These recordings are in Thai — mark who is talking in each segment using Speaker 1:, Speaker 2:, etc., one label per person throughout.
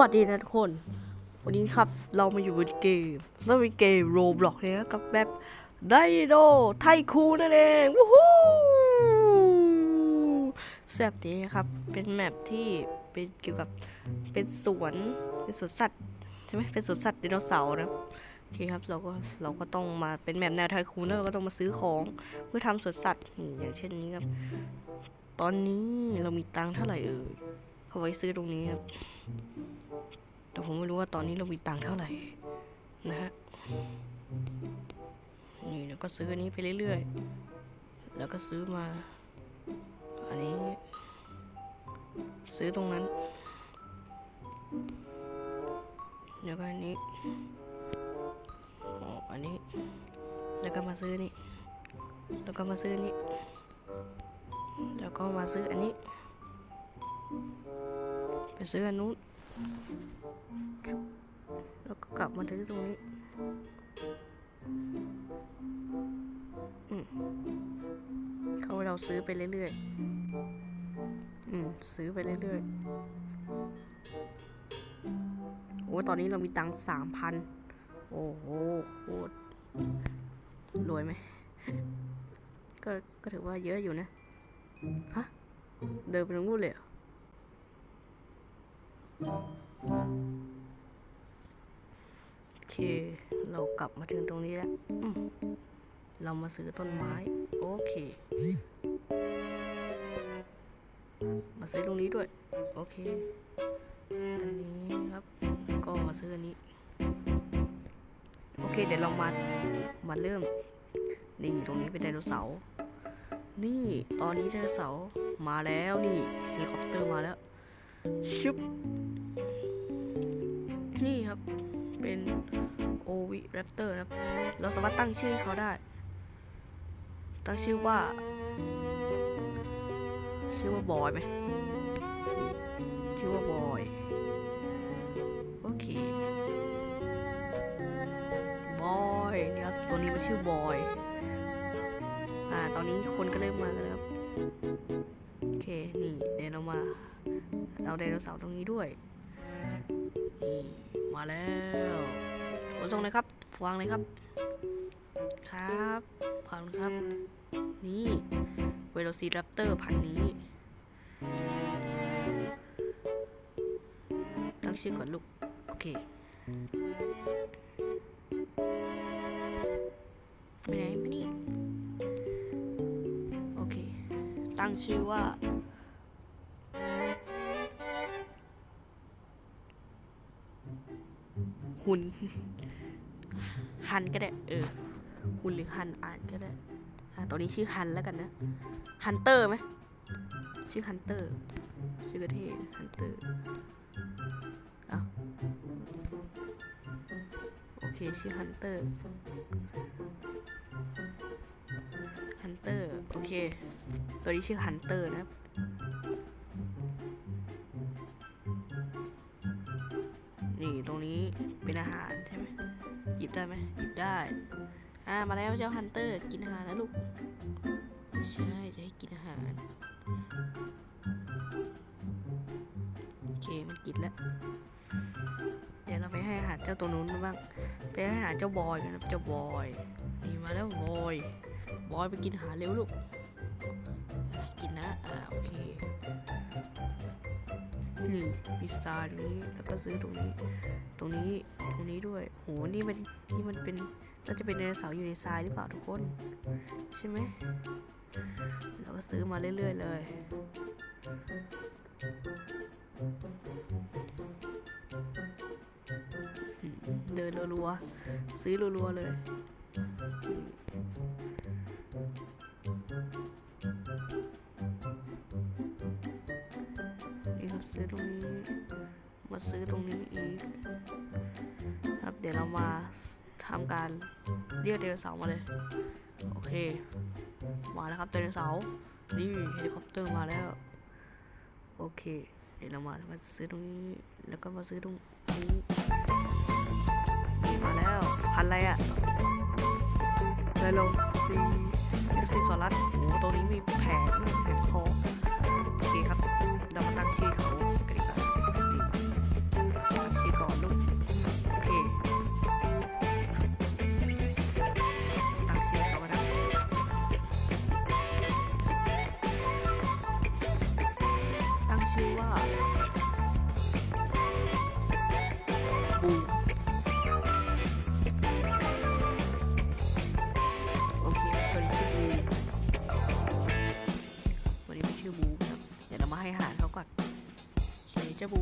Speaker 1: วัสดีนะทุกคน วันนี้ครับเรามาอยู่บนเกมแล้วเป็นเกมโรบล็อกเลยนะกับแบบไดโดไทคูนั่นเองวู้ฮู้แซ่บดีครับเป็นแมปที่เป็นเกี่ยวกับเป็นสวนเป็นสวนสัตว์ใช่ไหมเป็นสวนสัตว์ไดโนเสาร์นะโอเคครับเราก็เราก็ต้องมาเป็นแมปแนวไทคูนแล้วเราก็ต้องมาซื้อของเพื่อทำสวนสัตว์นี่อย่างเช่นนี้ครับ ตอนนี้เรามีตังค์เท่าไหร่เอ่ย เอาไว้ซื้อตรงนี้ครับ แต่ผมไม่รู้ว่าตอนนี้เรามีตังค์เท่าไหร่นะฮะ นี่แล้วก็ซื้ออันนี้ไปเรื่อยๆ แล้วก็ซื้อมา อันนี้ ซื้อตรงนั้น แล้วก็อันนี้อ๋ออันนี้ แล้วก็มาซื้อนี่ แล้วก็มาซื้อนี่ แล้วก็มาซื้ออันนี้ ไปซื้ออันนู้น แล้วก็กลับมาซื้อตรงนี้อืมเขาให้เราซื้อไปเรื่อยๆ อืม ซื้อไปเรื่อยๆ โอ้ ตอนนี้เรามีตังค์สามพัน โอ้โห โคตร รวยไหม ก็ ก็ถือว่าเยอะอยู่นะ ฮะ เดินไปตรงนู้นเลยเหรอ โอเค เรากลับมาถึงตรงนี้แล้วเรามาซื้อต้นไม้ โอเค มาซื้อตรงนี้ด้วย โอเค อันนี้ครับ ก็มาซื้ออันนี้ โอเค เดี๋ยวเรามา มาเริ่ม นี่ตรงนี้เป็นไดโนเสาร์ นี่ ตอนนี้ไดโนเสาร์มาแล้วนี่เฮลิคอปเตอร์มาแล้ว ชุบ โอวิแรปเตอร์นะครับ เราสามารถตั้งชื่อเขาได้ ตั้งชื่อว่า ชื่อว่าบอยไหมชื่อว่าบอย โอเค บอยเนี่ยครับ ตัวนี้มันชื่อบอย อ่า ตอนนี้คนก็เริ่มมากันแล้วครับ โอเค นี่เดี๋ยวเรามา เอาไดโนเสาร์ตรงนี้ด้วยนี่ มาแล้วขนส่งเลยครับวางเลยครับ ครับผ่านครับ นี่เวโรซีรัปเตอร์พันนี้ ตั้งชื่อก่อนลูก โอเคไปไหนมานี่ โอเค ตั้งชื่อว่า หุนฮันก็ได้เออหุนหรือฮันอ่านก็ได้อ่าตอนนี้ชื่อฮันแล้วกันนะฮันเตอร์ไหมชื่อฮันเตอร์ชื่อกระเทศฮันเตอร์อ้าวโอเคชื่อฮันเตอร์ฮันเตอร์โอเค ตัวนี้ชื่อฮันเตอร์นะครับ นี่ตรงนี้เป็นอาหารใช่ไหมหยิบได้ไหมหยิบได้ อ่ามาแล้วเจ้าฮันเตอร์กินอาหารนะลูก ไม่ใช่จะให้กินอาหาร โอเคมันกินแล้ว เดี๋ยวเราไปให้อาหารเจ้าตัวนู้นบ้าง ไปให้อาหารเจ้าบอยกันนะเจ้าบอย นี่มาแล้วบอย บอยไปกินอาหารเร็วลูก กินนะ อ่าโอเค นี่มีทรายตรงนี้แล้วก็ซื้อตรงนี้ ตรงนี้ตรงนี้ด้วยโหนี่มันนี่มันเป็นน่าจะเป็นไดโนเสาร์อยู่ในทรายหรือเปล่าทุกคน ใช่ไหมเราก็ซื้อมาเรื่อยๆเลยเดินรัวๆซื้อรัวๆเลย ครับซื้อตรงนี้ มาซื้อตรงนี้อีก ครับเดี๋ยวเรามาทำการเรียกไดโนเสาร์มาเลย โอเค มาแล้วครับไดโนเสาร์นี่เฮลิคอปเตอร์มาแล้ว โอเค เดี๋ยวเรามามาซื้อตรงนี้ แล้วก็มาซื้อตรงนี้มาแล้วพันอะไรอะไดโนซีไดโนซีซอรัสโอ้โหตรงนี้มีแผงด้วยแผงคอโอเคครับ ตั้งชื่อเขากระดิ่งตั้งชื่อก่อนลูก โอเค ตั้งชื่อเขานะ ตั้งชื่อว่าบูโอเค ตัวนี้ชื่อบูวันนี้ไม่ชื่อบูครัเดี๋ยวเรามาให้อาหารเขา โอ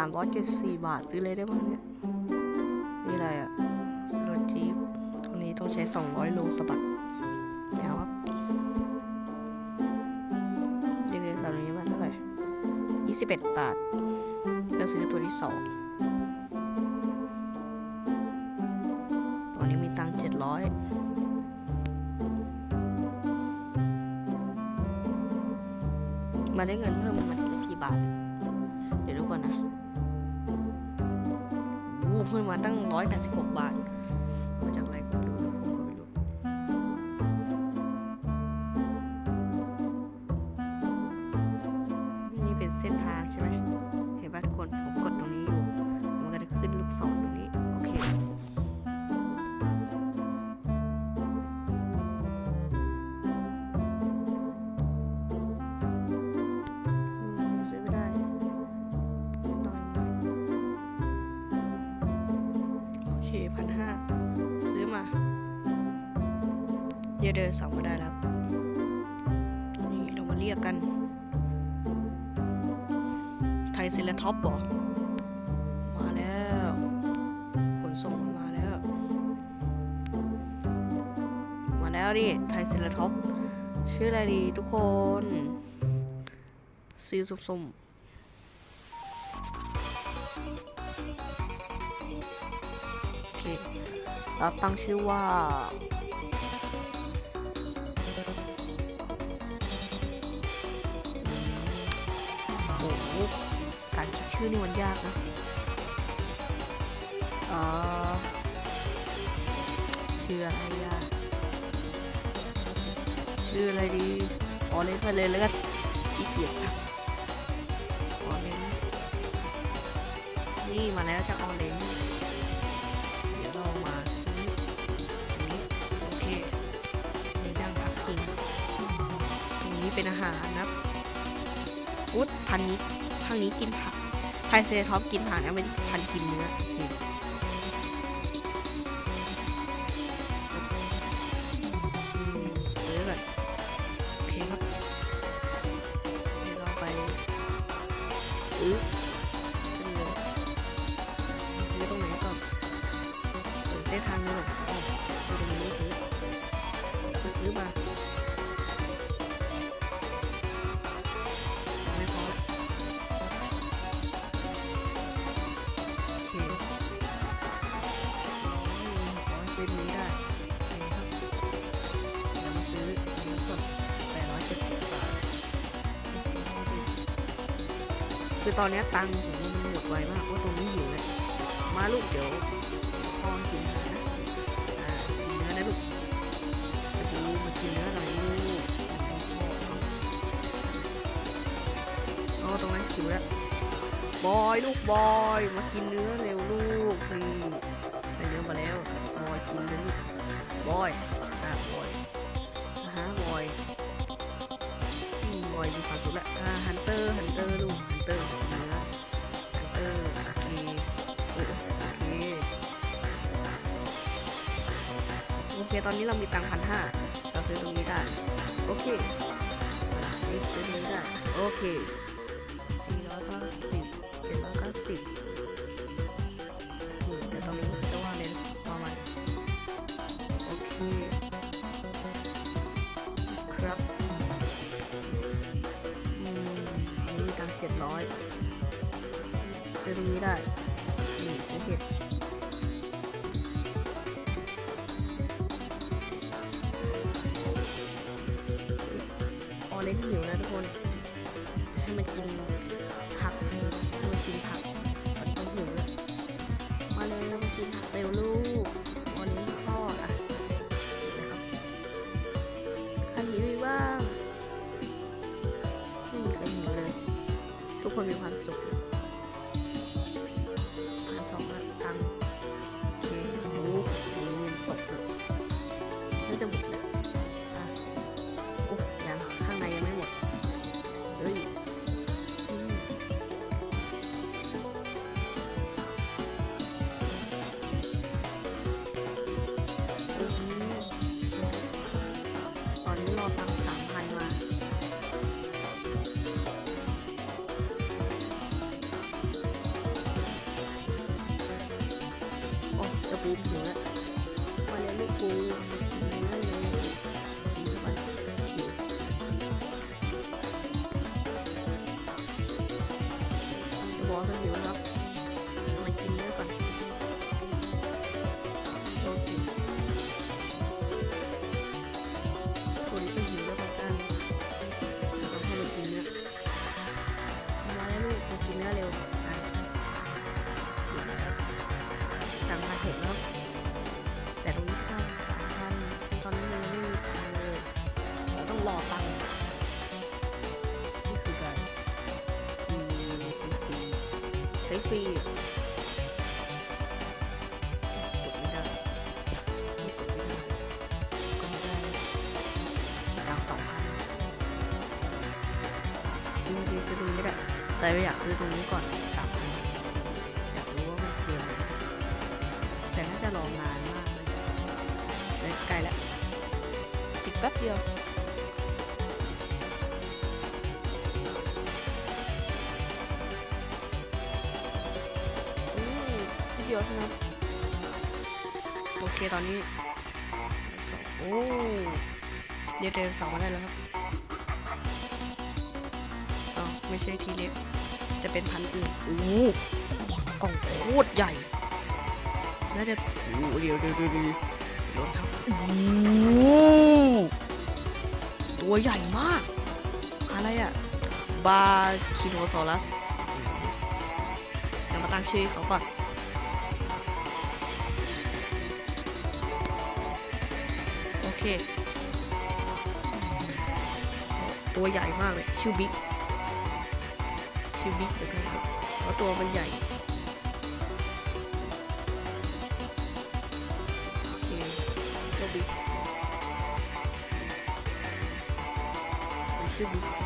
Speaker 1: ามร้อยเจ็ดสี่บาทซื้อเลยได้บ้างเนี่ยนี่อะไรอะสลอตทีฟตรงนี้ต้องใช้สองร้อยโลสบักไม่เอาครับยังเรียนสามนี้มาเท่าไหร่ยี่สิบเอ็ดบาทจะซื้อตัวที่สองตอนนี้มีตังเจ็ดร้อยมาได้เงินเพิ่มมาที่กี่บาท เดี๋ยวดูก่อนนะ ทุนมาตั้ง 186 บาท เดี๋ยวเดินสองมาได้แล้วนี่เรามาเรียกกัน ไทยเซเลท็อปบอมาแล้ว ขนส่งมาแล้ว มาแล้วดิไทยเซเลท็อปชื่ออะไรดีทุกคนสีส้มๆโอเคเราตั้งชื่อว่า การคิดชื่อนี่มันยากนะอ่าชื่ออะไรยากชื่ออะไรดีออเล่นไปเลยแล้วก็ขี้เกียจครับออเรนจ์นี่มาแล้วจากออเรนจ์เดี๋ยวเรามาซื้ออันนี้โอเคนี่ดังผักกินอันนี้เป็นอาหารนะครับอุ๊ดพันนี้ พันนี้กินผักไทเซท็อปกินผักนะเป็นพันกินเนื้อนี่อืมซื้อแบบโอเคครับเดี๋ยวเราไปซื้อซื้อตรงไหนก่อนเปิดเส้นทางเลยอ๋อ ตอนนี้ตังค์ผมมันหมดไวมากว่าตรงนี้หิวเลยมาลูกเดี๋ยวพ่อกินเนื้อนะอ่ากินเนื้อนะลูกจะดูมากินเนื้อหน่อยลูกอ๋อตรงนั้นหิวแล้วบอยลูกบอยมากินเนื้อเร็วลูกนี่ได้เนื้อมาแล้วบอยกินเลยลูกบอยอะบอยอ่าฮะบอยบอยมีความสุขแล้วอ่าฮันเตอร์ฮันเตอร์ลูก ตอนนี้เรามีตังค์พันห้าเราซื้อตรงนี้ได้ โอเคนี่ซื้อตรงนี้ได้ โอเคสี่ร้อยเก้าสิบเจ็ดร้อยเก้าสิบแต่ตอนนี้จะว่าเลนส์ประมาณโอเคครับอืมมีตังค์เจ็ดร้อยซื้อตรงนี้ได้ มันกิน แต่ไม่อยากซื้อตรงนี้ก่อนสามพันอยากรู้ว่ามันเกมอะไรแต่น่าจะรอนานมากเลยเลยใกล้แล้วอีกแป๊บเดียวอืมนิดเดียวเท่านั้นโอเคตอนนี้สองโอ้เรียกเดนสองมาได้แล้วครับ ไม่ใช่ทีเล็กจะเป็นพันธุ์อื่นโอ้กล่องโคตรใหญ่น่าจะโอ้โหเดี๋ยวเดี๋ยวเดี๋ยวเดี๋ยวรถทับโอ้โหตัวใหญ่มาก อะไรอะบาคิโนซอรัสเดี๋ยวมาตั้งชื่อให้เขาก่อนโอเค ตัวใหญ่มากเลย ชื่อบิ๊ก ชื่อบิ๊กเลยวกันครับเพราะตัวมันใหญ่โอเคก็บิ๊กมันชื่อบิ๊ก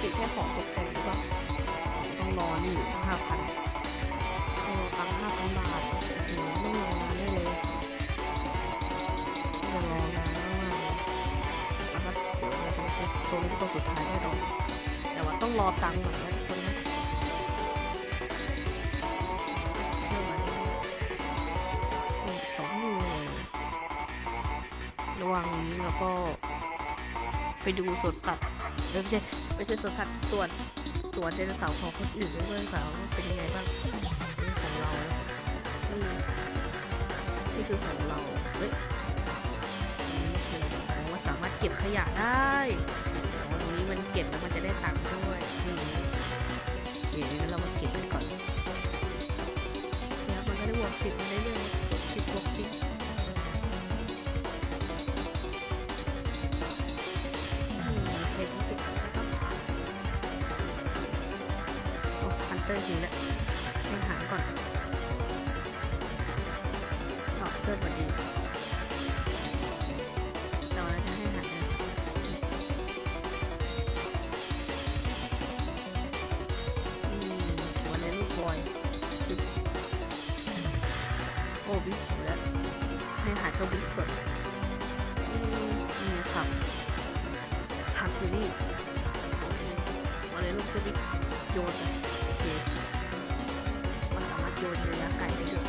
Speaker 1: ติดแค่ของตกแต่งหรือเปล่าต้องรอนี่ห้าพันต้องรอตังค์ห้าพันบาทโอ้โหไม่รอนานได้เลยไม่รอนานมากๆเลยนะครับเดี๋ยวเราจะมาเช็ตัวนี้ตัวสุดท้ายแน่นอนแต่ว่าต้องรอตังค์ก่อนนะทุกคนนะเชื่อไหมหนึ่งสองหนึ่งระหว่างนี้เราก็ไปดูสวนสัตว์เอ้ยไม่ใช่ ไม่ใช่สวนสัตว์สวนสวนไดโนเสาร์ของคนอื่นด้วยไดโนเสาร์ว่าเป็นยังไงบ้างนี่ของเราอืมนี่คือของเราเฮ้ยนี่คืออ๋อว่าสามารถเก็บขยะได้อ๋อตรงนี้มันเก็บแล้วมันจะได้ตังค์ด้วยนี่เดี๋ยวเรามาเก็บกันก่อนเนี่ยมันก็ได้บวกสิบมาเรื่อยๆ ตอร์อยู่แล้วมาถามก่อนตอบเพื่อนวันดีต่อแล้วจะให้หาเงินวันนี้ลูกบอยโอ้บิ๊กแล้วให้หาเจ้าบิ๊กก่อนนี่ครับผักอยู่นี่วันนี้ลูกจะบิ๊กโยนไป ลได้ด้ว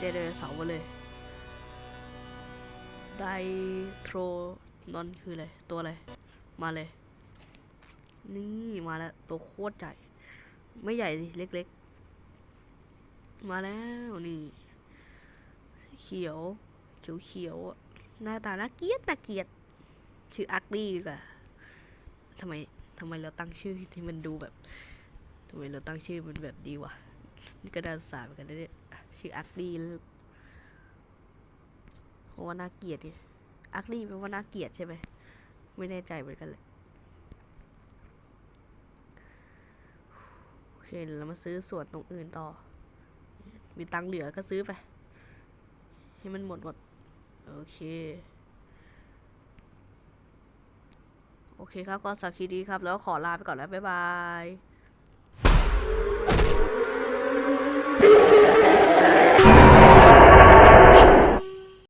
Speaker 1: เดยวเดยวเสาร์มาเลย ไดโทรนอนคืออะไร ตัวอะไร มาเลย นี่มาแล้ว ตัวโคตรใหญ่ ไม่ใหญ่ดิเล็กๆ มาแล้วนี่เขียว เขียวเขียวๆอะหน้าตาน่าเกียดน่าเกียด ชื่ออักดี้ดีกว่าทำไมทำไมเราตั้งชื่อที่มันดูแบบทำไมเราตั้งชื่อมันแบบดีวะ นี่ก็น่าสงสารเหมือนกันนะเนี่ย ชื่ออักดี้แล้วเพราะว่าน่าเกียดไงอักดี้แปลว่าน่าเกียดใช่ไหมไม่แน่ใจเหมือนกันเลยโอเคเดี๋ยวเรามาซื้อส่วนตรงอื่นต่อ มีตังค์เหลือก็ซื้อไปให้มันหมดหมดโอเคโอเคครับก็สำหรับคลิปนี้ครับ แล้วขอลาไปก่อนแล้ว บ๊ายบาย